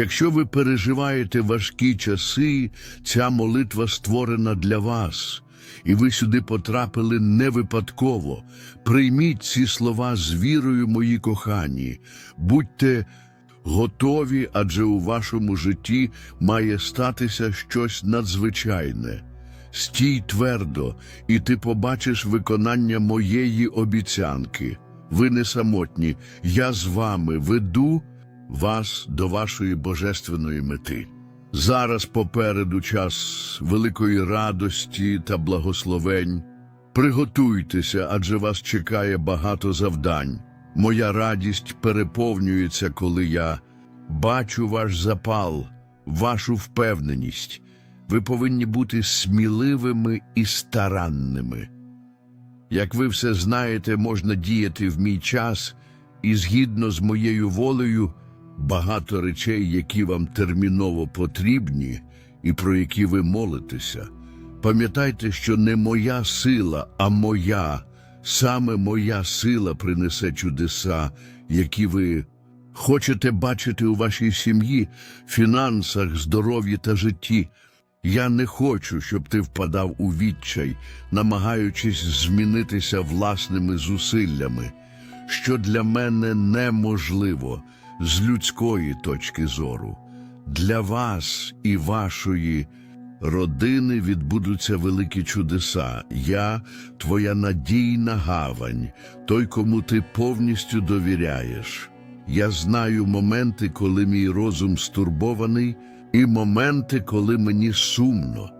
Якщо ви переживаєте важкі часи, ця молитва створена для вас, і ви сюди потрапили не випадково. Прийміть ці слова з вірою, мої кохані, будьте готові, адже у вашому житті має статися щось надзвичайне. Стій твердо, і ти побачиш виконання моєї обіцянки. Ви не самотні, я з вами веду вас до вашої божественної мети. Зараз попереду час великої радості та благословень. Приготуйтеся, адже вас чекає багато завдань. Моя радість переповнюється, коли я бачу ваш запал, вашу впевненість. Ви повинні бути сміливими і старанними. Як ви все знаєте, можна діяти в мій час, і згідно з моєю волею, багато речей, які вам терміново потрібні, і про які ви молитеся. Пам'ятайте, що не моя сила, а моя, саме моя сила принесе чудеса, які ви хочете бачити у вашій сім'ї, фінансах, здоров'ї та житті. Я не хочу, щоб ти впадав у відчай, намагаючись змінитися власними зусиллями, що для мене неможливо з людської точки зору. Для вас і вашої родини відбудуться великі чудеса. Я твоя надійна гавань, той, кому ти повністю довіряєш. Я знаю моменти, коли мій розум стурбований, і моменти, коли мені сумно.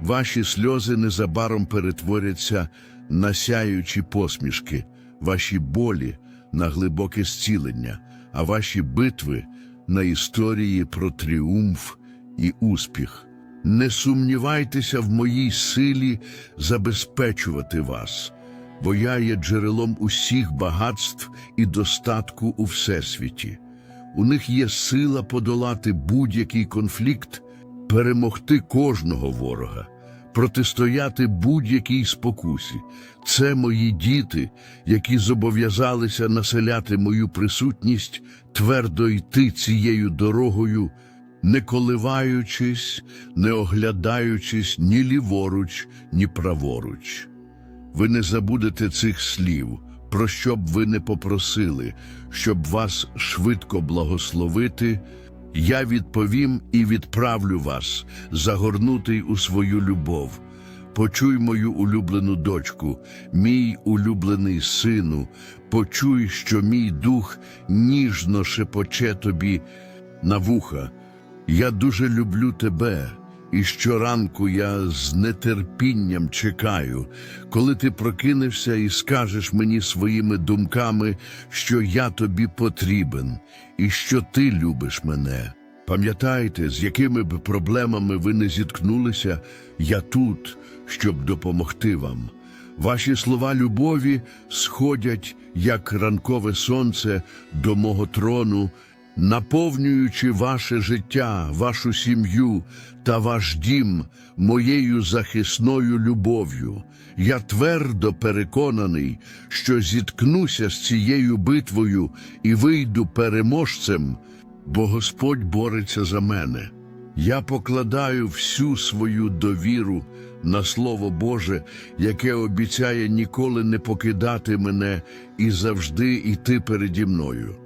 Ваші сльози незабаром перетворяться на сяючі посмішки, ваші болі на глибоке зцілення, а ваші битви на історії про тріумф і успіх. Не сумнівайтеся в моїй силі забезпечувати вас, бо я є джерелом усіх багатств і достатку у всесвіті. У них є сила подолати будь-який конфлікт, перемогти кожного ворога, протистояти будь-якій спокусі. Це мої діти, які зобов'язалися населяти мою присутність, твердо йти цією дорогою, не коливаючись, не оглядаючись ні ліворуч, ні праворуч. Ви не забудете цих слів, про що б ви не попросили, щоб вас швидко благословити. Я відповім і відправлю вас, загорнутий у свою любов. Почуй мою улюблену дочку, мій улюблений сину, почуй, що мій дух ніжно шепоче тобі на вуха. Я дуже люблю тебе, і щоранку я з нетерпінням чекаю, коли ти прокинешся і скажеш мені своїми думками, що я тобі потрібен і що ти любиш мене. Пам'ятайте, з якими б проблемами ви не зіткнулися, я тут, щоб допомогти вам. Ваші слова любові сходять, як ранкове сонце, до мого трону, наповнюючи ваше життя, вашу сім'ю та ваш дім моєю захисною любов'ю. Я твердо переконаний, що зіткнуся з цією битвою і вийду переможцем, бо Господь бореться за мене. Я покладаю всю свою довіру на Слово Боже, яке обіцяє ніколи не покидати мене і завжди йти переді мною.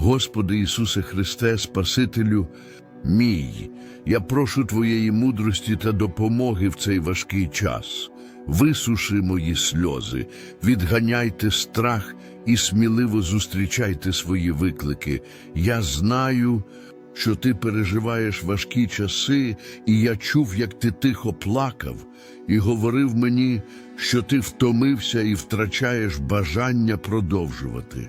Господи Ісусе Христе, Спасителю мій, я прошу Твоєї мудрості та допомоги в цей важкий час. Висуши мої сльози, відганяйте страх і сміливо зустрічайте свої виклики. Я знаю, що ти переживаєш важкі часи, і я чув, як ти тихо плакав, і говорив мені, що ти втомився і втрачаєш бажання продовжувати.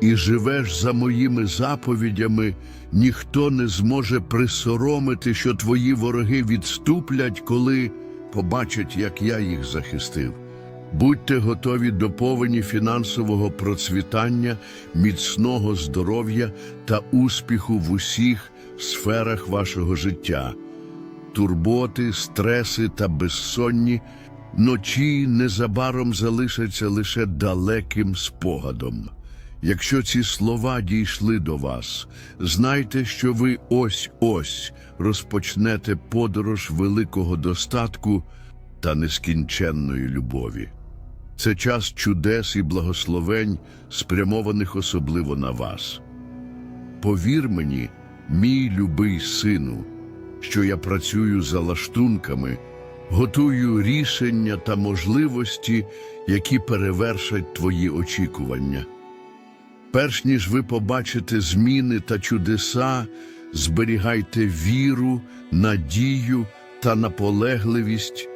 і живеш за моїми заповідями, ніхто не зможе присоромити, що твої вороги відступлять, коли побачать, як я їх захистив. Будьте готові до повені фінансового процвітання, міцного здоров'я та успіху в усіх сферах вашого життя турботи, стреси та безсонні ночі незабаром залишаться лише далеким спогадом. Якщо ці слова дійшли до вас, знайте, що ви ось-ось розпочнете подорож великого достатку та нескінченної любові. Це час чудес і благословень, спрямованих особливо на вас. Повір мені, мій любий сину, що я працюю за лаштунками, готую рішення та можливості, які перевершать твої очікування. Перш ніж ви побачите зміни та чудеса, зберігайте віру, надію та наполегливість,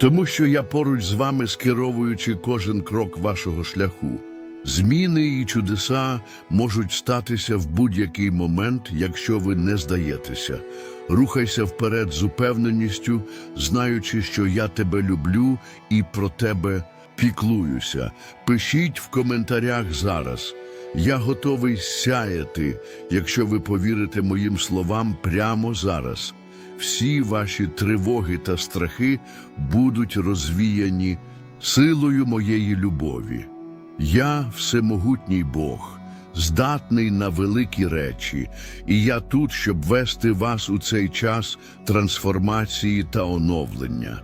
тому що я поруч з вами скеровуючи кожен крок вашого шляху. Зміни і чудеса можуть статися в будь-який момент, якщо ви не здаєтеся. Рухайся вперед з упевненістю, знаючи, що я тебе люблю і про тебе піклуюся. Пишіть в коментарях зараз. Я готовий сяяти, якщо ви повірите моїм словам прямо зараз. Всі ваші тривоги та страхи будуть розвіяні силою моєї любові. Я всемогутній Бог, здатний на великі речі, і я тут, щоб вести вас у цей час трансформації та оновлення,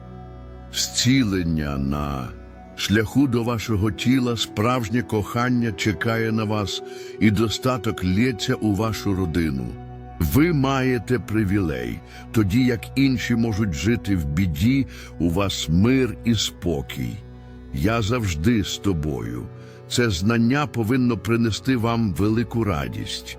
зцілення на шляху до вашого тіла, справжнє кохання чекає на вас, і достаток лється у вашу родину. Ви маєте привілей, тоді як інші можуть жити в біді, у вас мир і спокій. Я завжди з тобою. Це знання повинно принести вам велику радість.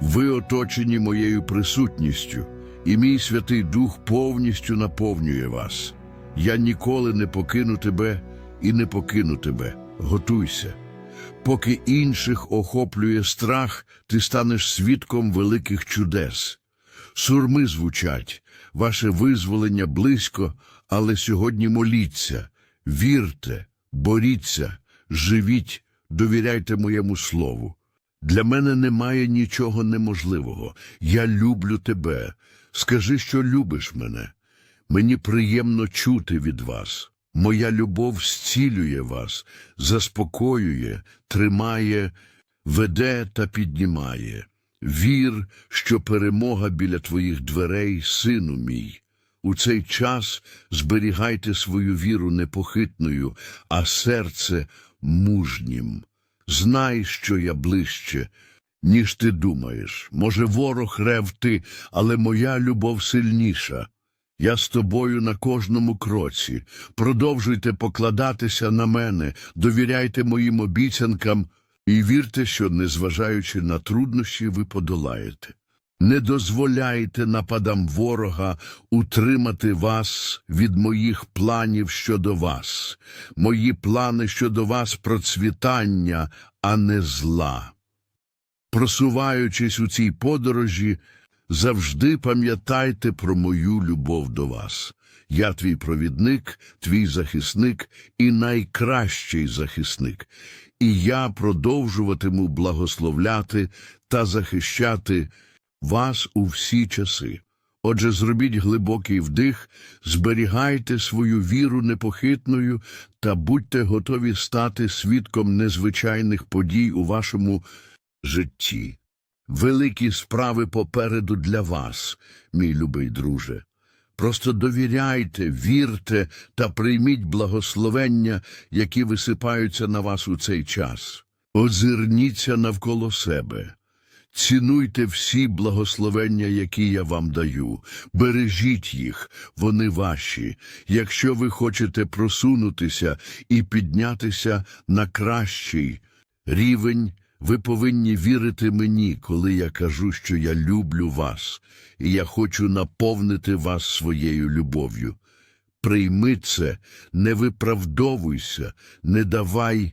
Ви оточені моєю присутністю, і мій Святий Дух повністю наповнює вас. Я ніколи не покину тебе і не покину тебе. Готуйся. Поки інших охоплює страх, ти станеш свідком великих чудес. Сурми звучать, ваше визволення близько, але сьогодні моліться, вірте, боріться, живіть, довіряйте моєму слову. Для мене немає нічого неможливого. Я люблю тебе. Скажи, що любиш мене. Мені приємно чути від вас. Моя любов зцілює вас, заспокоює, тримає, веде та піднімає. Вір, що перемога біля твоїх дверей, сину мій. У цей час зберігайте свою віру непохитною, а серце мужнім. Знай, що я ближче, ніж ти думаєш. Може, ворог ревти, але моя любов сильніша. Я з тобою на кожному кроці. Продовжуйте покладатися на мене, довіряйте моїм обіцянкам і вірте, що, незважаючи на труднощі, ви подолаєте. Не дозволяйте нападам ворога утримати вас від моїх планів щодо вас. Мої плани щодо вас процвітання, а не зла. Просуваючись у цій подорожі, завжди пам'ятайте про мою любов до вас. Я твій провідник, твій захисник і найкращий захисник. І я продовжуватиму благословляти та захищати вас у всі часи. Отже, зробіть глибокий вдих, зберігайте свою віру непохитною та будьте готові стати свідком незвичайних подій у вашому житті. Великі справи попереду для вас, мій любий друже. Просто довіряйте, вірте та прийміть благословення, які висипаються на вас у цей час. Озирніться навколо себе. Цінуйте всі благословення, які я вам даю, бережіть їх, вони ваші. Якщо ви хочете просунутися і піднятися на кращий рівень, ви повинні вірити мені, коли я кажу, що я люблю вас, і я хочу наповнити вас своєю любов'ю. Прийми це, не виправдовуйся, не давай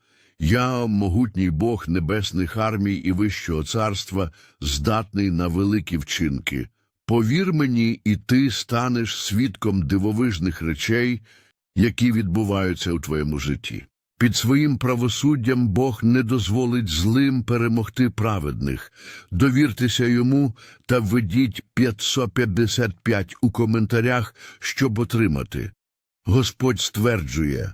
Я, могутній Бог небесних армій і Вищого царства, здатний на великі вчинки. Повір мені, і ти станеш свідком дивовижних речей, які відбуваються у твоєму житті. Під своїм правосуддям Бог не дозволить злим перемогти праведних. Довіртеся йому та введіть 555 у коментарях, щоб отримати. Господь стверджує,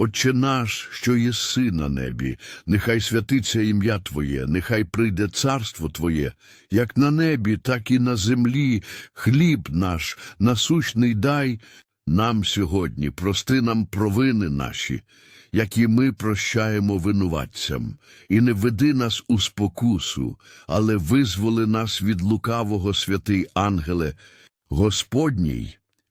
Отче наш, що єси на небі, нехай святиться ім'я Твоє, нехай прийде царство Твоє, як на небі, так і на землі. Хліб наш насущний дай нам сьогодні, прости нам провини наші, які ми прощаємо винуватцям, і не веди нас у спокусу, але визволи нас від лукавого, святий ангеле, Господній,